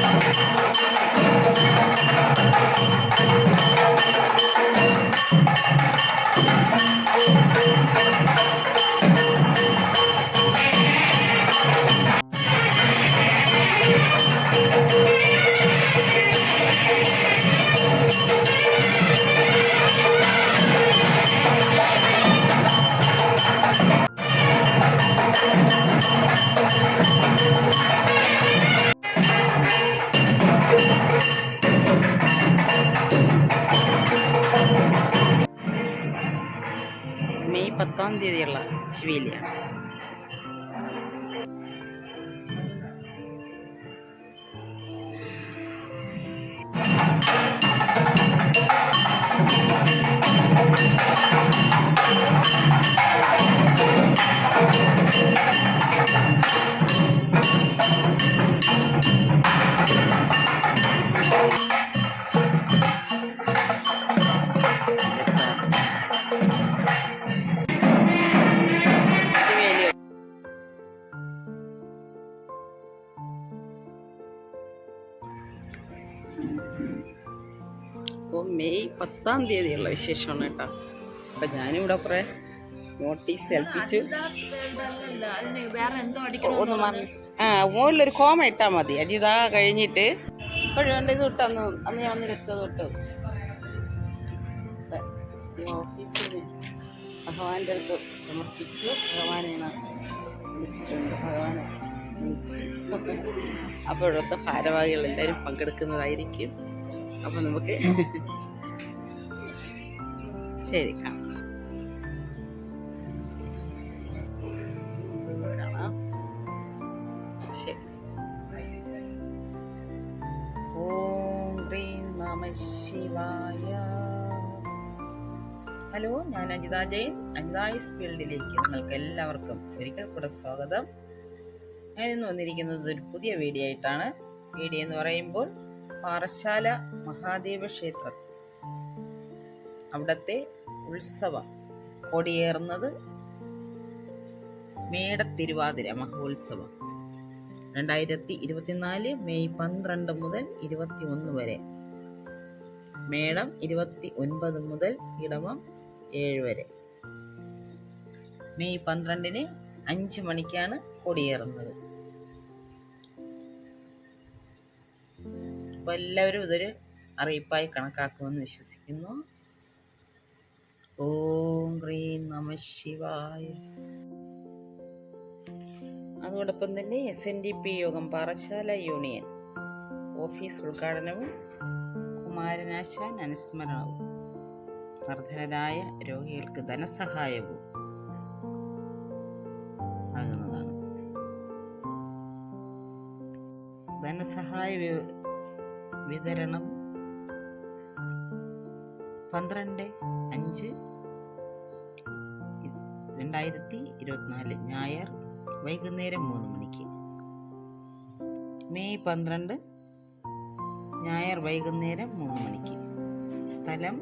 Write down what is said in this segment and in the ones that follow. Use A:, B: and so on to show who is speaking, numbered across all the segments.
A: Thank you. May പത്താം തീയതിയുള്ള അപ്പോൾ May പത്താം തീയതിയുള്ള വിശേഷമാണ് കേട്ടോ. അപ്പം ഞാനിവിടെ കുറേ നോട്ടീസ് ഏൽപ്പിച്ചു. ഒന്ന് ആ മുകളിലൊരു കോമ ഇട്ടാൽ മതി. അജിതാ കഴിഞ്ഞിട്ട് ഇപ്പോഴും വേണ്ട ഇത് തൊട്ട് അന്ന് അന്ന് ഞാൻ വന്നിട്ടെടുത്തത് തൊട്ട് ഓഫീസിൽ ഭഗവാന്റെ അടുത്ത് സമർപ്പിച്ചു. ഭഗവാനെ വിളിച്ചിട്ടുണ്ട്. ഭഗവാനെ വിളിച്ചു. അപ്പോൾ ഇവിടുത്തെ ഭാരവാഹികൾ എല്ലാവരും പങ്കെടുക്കുന്നതായിരിക്കും. അപ്പോൾ നമുക്ക് ശരി കാണാം. ശരി. ഓം ശിവായ. ഹലോ ഞാൻ അജിത ജയൻ. അജിതായിസ് ഫീൽഡിലേക്ക് നിങ്ങൾക്ക് എല്ലാവർക്കും ഒരിക്കൽ കൂടെ സ്വാഗതം. ഞാൻ ഇന്ന് വന്നിരിക്കുന്നത് ഒരു പുതിയ വീഡിയോ ആയിട്ടാണ്. വീഡിയോ എന്ന് പറയുമ്പോൾ പാറശാല മഹാദേവ ക്ഷേത്രം അവിടത്തെ ഉത്സവം കൊടിയേറുന്നത് മേടത്തിരുവാതിര മഹോത്സവം. രണ്ടായിരത്തി ഇരുപത്തിനാല് മെയ് പന്ത്രണ്ട് മുതൽ ഇരുപത്തി ഒന്ന് വരെ. മേടം ഇരുപത്തി ഒൻപത് മുതൽ ഇടവം ഏഴ് വരെ. മെയ് പന്ത്രണ്ടിന് അഞ്ച് മണിക്കാണ് കൊടിയേറുന്നത്. അപ്പോൾ എല്ലാവരും ഇതൊരു അറിയിപ്പായി കണക്കാക്കുമെന്ന് വിശ്വസിക്കുന്നു. ഓം ക്രീം നമ ശിവായ. അതോടൊപ്പം തന്നെ എസ് എൻ ഡി പി യോഗം പാറശാല യൂണിയൻ ഓഫീസ് ഉദ്ഘാടനവും കുമാരനാശാൻ അനുസ്മരണവും. നിർധനരായ രോഗികൾക്ക് ധനസഹായവും ധനസഹായ വിതരണം. പന്ത്രണ്ട് അഞ്ച് രണ്ടായിരത്തി ഇരുപത്തിനാല് ഞായർ വൈകുന്നേരം മൂന്ന് മണിക്ക്. മെയ് പന്ത്രണ്ട് ഞായർ വൈകുന്നേരം മൂന്ന് മണിക്ക്. സ്ഥലം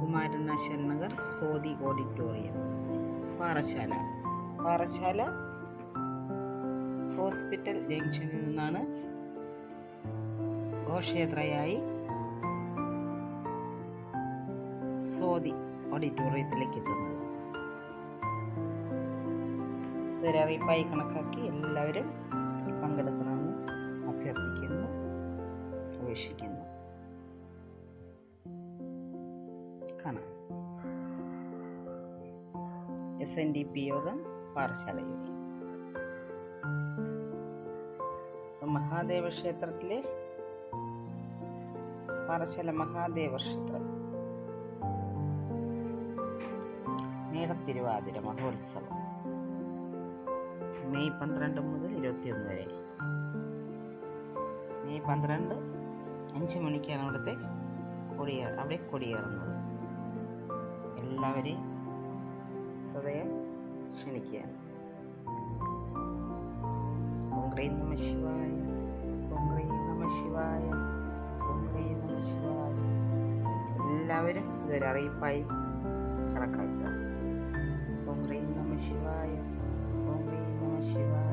A: കുമാരനാശൻ നഗർ സോദി ഓഡിറ്റോറിയം പാറശാല പാറശാല ഹോസ്പിറ്റൽ ജംഗ്ഷനിൽ നിന്നാണ് ഘോഷയാത്രയായി സോദി ഓഡിറ്റോറിയത്തിലേക്ക് എത്തുന്നത് ഇതൊരു അറിയിപ്പായി കണക്കാക്കി എല്ലാവരും പങ്കെടുക്കണമെന്ന് അഭ്യർത്ഥിക്കുന്നു അപേക്ഷിക്കുന്നു. കാണാം. എസ് എൻ ഡി പി യോഗം പാറശാല യൂണിയൻ മഹാദേവ ക്ഷേത്രത്തിലെ പാറശാല മഹാദേവ ക്ഷേത്രം മേടത്തിരുവാതിര മഹോത്സവം. മെയ് പന്ത്രണ്ട് മുതൽ ഇരുപത്തിയൊന്ന് വരെ. മെയ് പന്ത്രണ്ട് അഞ്ച് മണിക്കാണ് അവിടുത്തെ കൊടിയേറ അവിടെ കൊടിയേറുന്നത്. എല്ലാവരെയും സദയം ക്ഷണിക്കുകയാണ്. ശിവായ. ഇതൊരു അറിയിപ്പായി. കണക്കാക്കുക. ഓം ഹ്രീ നമ ശിവായ. ഓം ശിവായ.